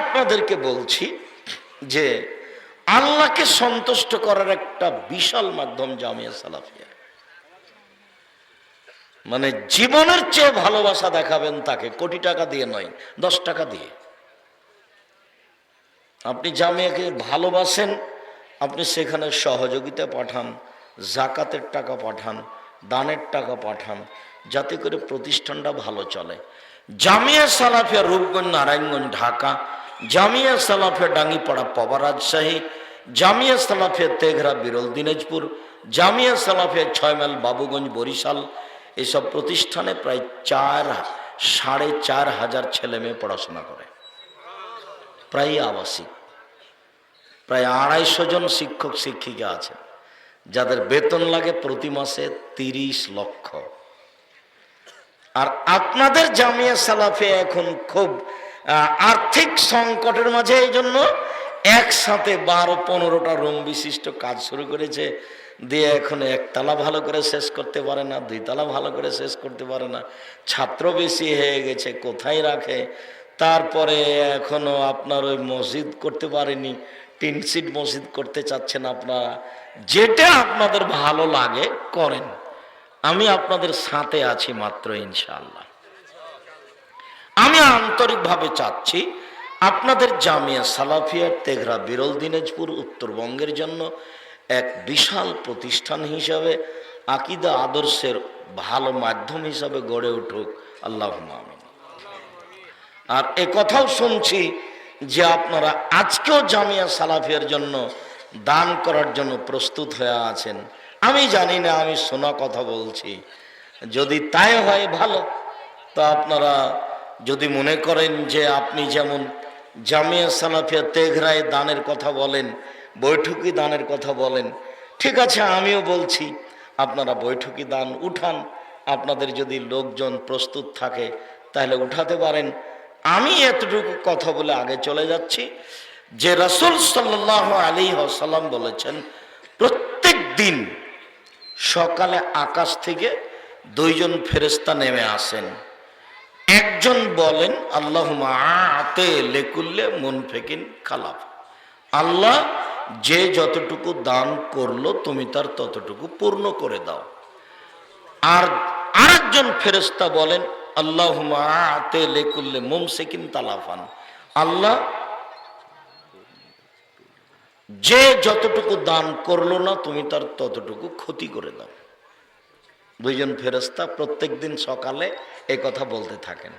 আপনাদেরকে বলছি যে আল্লাহকে সন্তুষ্ট করার একটা বিশাল মাধ্যম জামিয়া সালাফিয়া। মানে জীবনের চেয়ে ভালোবাসা দেখাবেন তাকে, কোটি টাকা দিয়ে নয়, দশ টাকা দিয়ে। আপনি জামিয়াকে ভালোবাসেন, আপনি সেখানে সহযোগিতা পাঠান, জাকাতের টাকা পাঠান, দানের টাকা পাঠান, যাতে করে প্রতিষ্ঠানটা ভালো চলে। জামিয়া সালাফিয়া, রূপগঞ্জ, নারায়ণগঞ্জ, ঢাকা জামিয়া সালাফিয়া ডাঙ্গিপাড়া পবা রাজশাহী, জামিয়া সালাফিয়া তেঘরা বিরল দিনাজপুর, জামিয়া সালাফিয়া ছয় মাইল বাবুগঞ্জ বরিশাল, এসব প্রতিষ্ঠানে প্রায় চার, সাড়ে চার হাজার ছেলে মেয়ে পড়াশোনা করে। প্রায় আবাসিক। প্রায় আড়াইশো জন শিক্ষক, শিক্ষিকা আছে যাদের বেতন লাগে প্রতি মাসে তিরিশ লক্ষ। আর আপনাদের জামিয়া সালাফে এখন খুব আর্থিক সংকটের মাঝে এই জন্য একসাথে বারো পনেরোটা রুম বিশিষ্ট কাজ শুরু করেছে। দিয়ে এখন একতলা ভালো করে শেষ করতে পারে না, দুইতলা ভালো করে শেষ করতে পারে না। ছাত্র বেশি হয়ে গেছে, কোথায় রাখে? তারপরে এখনও আপনার ওই মসজিদ করতে পারেনি, টিন সিট মসজিদ করতে চাচ্ছেন আপনারা। যেটা আপনাদের ভালো লাগে করেন। আমি আপনাদের সাথে আছি মাত্র ইনশাআল্লাহ। আমি আন্তরিকভাবে চাচ্ছি আপনাদের জামিয়া সালাফিয়ার তেঘরা বিরল দিনাজপুর উত্তরবঙ্গের জন্য এক বিশাল প্রতিষ্ঠান হিসাবে, আকিদা আদর্শের ভালো মাধ্যম হিসাবে গড়ে উঠুক। আল্লাহ আর এ কথাও শুনছি যে আপনারা আজকেও জামিয়া সালাফিয়ার জন্য দান করার জন্য প্রস্তুত হয়ে আছেন। আমি জানি না, আমি শোনা কথা বলছি। যদি তাই হয় ভালো, তো আপনারা যদি মনে করেন যে আপনি যেমন জামিয়া সালাফিয়া তেঘরায় দানের কথা বলেন, বৈঠকি দানের কথা বলেন, ঠিক আছে, আমিও বলছি, আপনারা বৈঠকি দান উঠান, আপনাদের যদি লোকজন প্রস্তুত থাকে, তাহলে উঠাতে পারেন। আমি এতটুকু কথা বলে আগে চলে যাচ্ছি। যে রসুল সাল্লাহ আলী সাল্লাম বলেছেন, প্রত্যেক দিন সকালে আকাশ থেকে দুইজন ফেরেস্তা নেমে আসেন। একজন বলেন আল্লাহ আতে লেকুল্লে মন ফেকিন খালাফ আল্লাহ যে যতটুকু দান করল, তুমি তার ততটুকু পূর্ণ করে দাও। আর আরেকজন ফেরেস্তা বলেন আল্লাহ আতে লেকুল্লে মুমসেকিন তালাফান। আল্লাহ যে যতটুকু দান করল না, তুমি তার ততটুকু ক্ষতি করে দাও। দুইজন ফেরস্তা প্রত্যেক দিন সকালে এ কথা বলতে থাকেন।